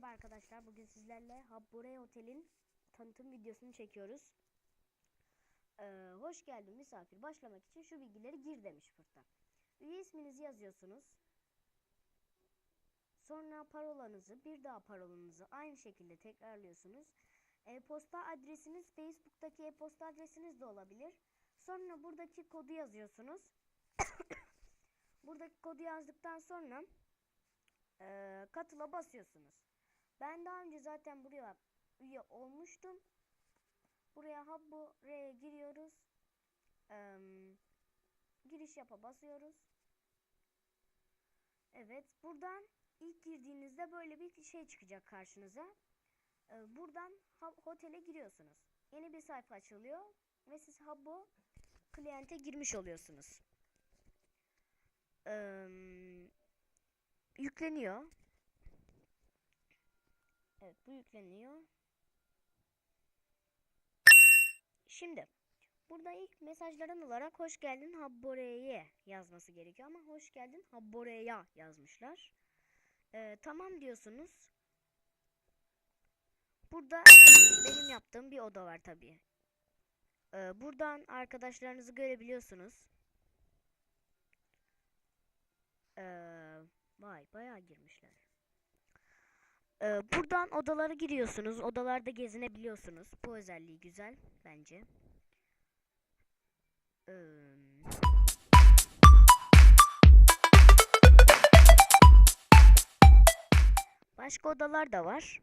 Merhaba arkadaşlar. Bugün sizlerle Habbure Otel'in tanıtım videosunu çekiyoruz. Ee, hoş geldin misafir. Başlamak için şu bilgileri gir demiş Fırta. Üye isminizi yazıyorsunuz. Sonra parolanızı, bir daha parolanızı aynı şekilde tekrarlıyorsunuz. E-posta adresiniz Facebook'taki e-posta adresiniz de olabilir. Sonra buradaki kodu yazıyorsunuz. buradaki kodu yazdıktan sonra e, katıla basıyorsunuz. Ben daha önce zaten buraya üye olmuştum. Buraya Habbure'ye giriyoruz. Eee, giriş yapa basıyoruz. Evet buradan ilk girdiğinizde böyle bir şey çıkacak karşınıza. Eee, buradan ha- otele giriyorsunuz. Yeni bir sayfa açılıyor ve siz Habbo kliente girmiş oluyorsunuz. Eee yükleniyor. Evet bu yükleniyor. Şimdi burada ilk mesajların olarak hoş geldin Habbore'ye yazması gerekiyor ama hoş geldin Habbore'ya yazmışlar. Ee, tamam diyorsunuz. Burada benim yaptığım bir oda var tabii. Ee, buradan arkadaşlarınızı görebiliyorsunuz. Ee, vay bayağı girmişler. Ee, buradan odalara giriyorsunuz. Odalarda gezinebiliyorsunuz. Bu özelliği güzel bence. Ee, başka odalar da var.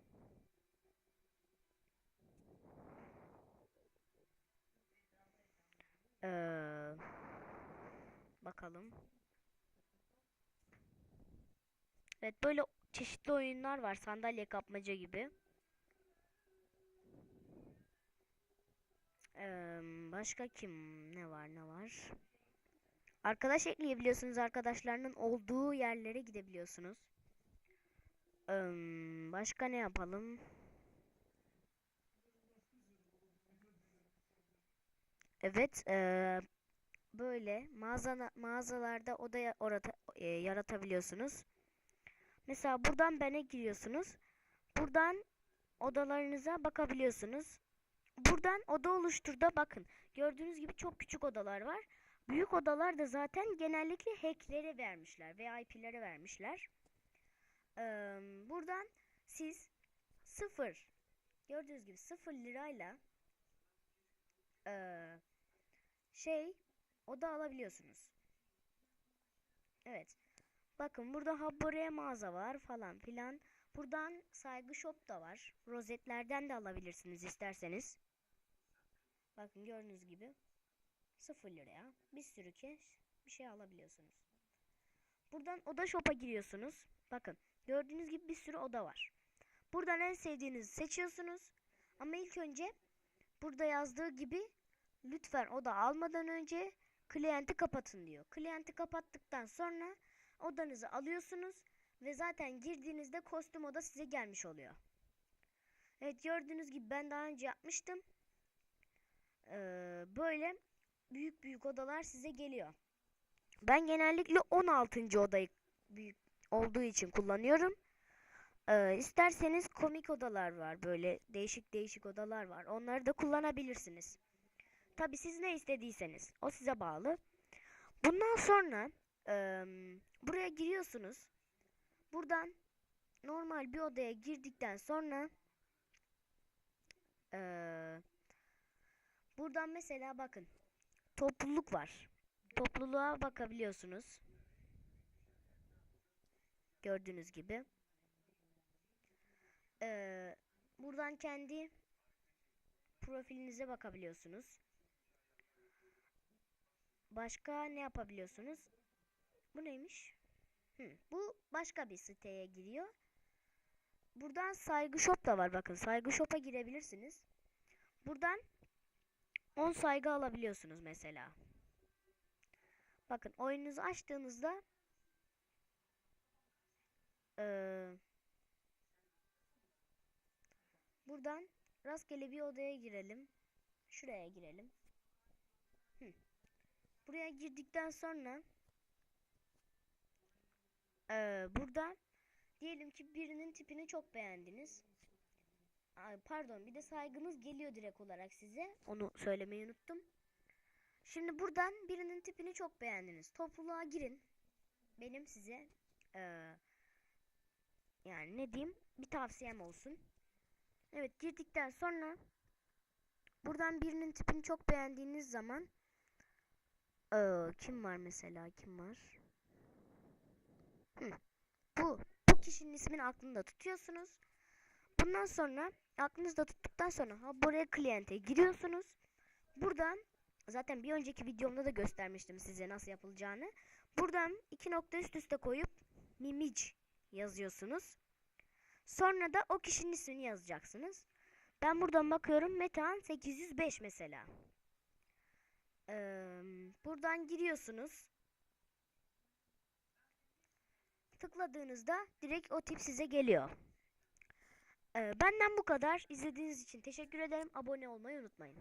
Ee, bakalım. Evet böyle çeşitli oyunlar var. Sandalye kapmaca gibi. Eee, başka kim ne var ne var? Arkadaş ekleyebiliyorsunuz. Arkadaşlarının olduğu yerlere gidebiliyorsunuz. Eee, başka ne yapalım? Evet, eee, böyle mağaza mağazalarda oda e, yaratabiliyorsunuz. Mesela buradan bene giriyorsunuz. Buradan odalarınıza bakabiliyorsunuz. Buradan oda oluşturda bakın. Gördüğünüz gibi çok küçük odalar var. Büyük odalar da zaten genellikle hacklere vermişler. VIP'lere vermişler. Ee, buradan siz sıfır gördüğünüz gibi sıfır lirayla ee, şey oda alabiliyorsunuz. Evet. Bakın burada Habbore mağaza var falan filan. Buradan saygı shop da var. Rozetlerden de alabilirsiniz isterseniz. Bakın gördüğünüz gibi 0 liraya bir sürü kez bir şey alabiliyorsunuz. Buradan oda shop'a giriyorsunuz. Bakın gördüğünüz gibi bir sürü oda var. Buradan en sevdiğinizi seçiyorsunuz. Ama ilk önce burada yazdığı gibi lütfen oda almadan önce klienti kapatın diyor. Klienti kapattıktan sonra odanızı alıyorsunuz ve zaten girdiğinizde kostüm oda size gelmiş oluyor. Evet gördüğünüz gibi ben daha önce yapmıştım. Ee, böyle büyük büyük odalar size geliyor. Ben genellikle 16. odayı büyük olduğu için kullanıyorum. Ee, isterseniz komik odalar var böyle değişik değişik odalar var. Onları da kullanabilirsiniz. Tabi siz ne istediyseniz o size bağlı. Bundan sonra buraya giriyorsunuz. Buradan normal bir odaya girdikten sonra eee, buradan mesela bakın topluluk var. Topluluğa bakabiliyorsunuz. Gördüğünüz gibi. Eee, buradan kendi profilinize bakabiliyorsunuz. Başka ne yapabiliyorsunuz? Bu neymiş? Hı, bu başka bir siteye giriyor. Buradan saygı shop da var bakın. Saygı shop'a girebilirsiniz. Buradan 10 saygı alabiliyorsunuz mesela. Bakın oyununuzu açtığınızda eee, buradan rastgele bir odaya girelim. Şuraya girelim. Hı. Buraya girdikten sonra eee burada Diyelim ki birinin tipini çok beğendiniz. Ay, pardon bir de saygımız geliyor direkt olarak size. Onu söylemeyi unuttum. Şimdi buradan birinin tipini çok beğendiniz. Topluluğa girin. Benim size eee, yani ne diyeyim bir tavsiyem olsun. Evet girdikten sonra buradan birinin tipini çok beğendiğiniz zaman eee, kim var mesela kim var? Bu. Bu kişinin ismini aklında tutuyorsunuz. Bundan sonra aklınızda tuttuktan sonra ha buraya kliente giriyorsunuz. Buradan zaten bir önceki videomda da göstermiştim size nasıl yapılacağını. Buradan iki nokta üst üste koyup mimic yazıyorsunuz. Sonra da o kişinin ismini yazacaksınız. Ben buradan bakıyorum Metehan 805 mesela. Eee, buradan giriyorsunuz. Tıkladığınızda direkt o tip size geliyor. Ee, benden bu kadar. İzlediğiniz için teşekkür ederim. Abone olmayı unutmayın.